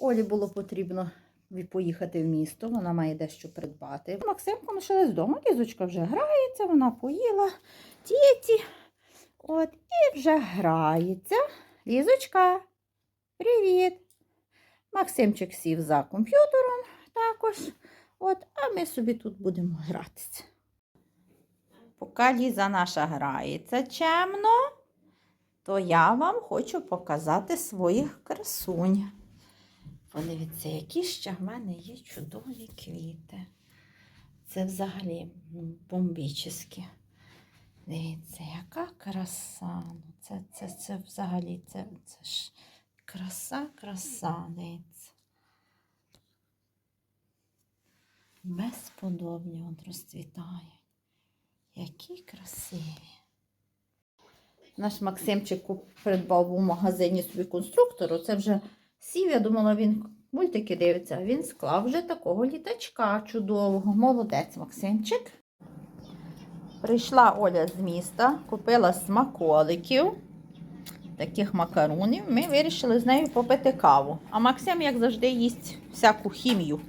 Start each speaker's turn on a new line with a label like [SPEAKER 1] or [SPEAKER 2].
[SPEAKER 1] Олі було потрібно поїхати в місто, вона має дещо придбати. Максимко лишилась вдома, Лізочка вже грається, вона поїла тіті. От, і вже грається. Лізочка, привіт! Максимчик сів за комп'ютером також. От, а ми собі тут будемо гратися. Поки Ліза наша грається чемно, то я вам хочу показати своїх красунь. Подивіться, які ще в мене є чудові квіти. Це взагалі м, бомбічні. Дивіться, яка краса. Ну, Це, це, це взагалі це, це ж краса, краса, дивіться. Безподобні от розцвітають. Які красиві. Наш Максимчик придбав у магазині собі конструктору. Це вже сів, я думала, він мультики дивиться. Він склав вже такого літачка чудового. Молодець Максимчик. Прийшла Оля з міста, купила смаколиків, таких макарунів. Ми вирішили з нею попити каву. А Максим, як завжди, їсть всяку хімію.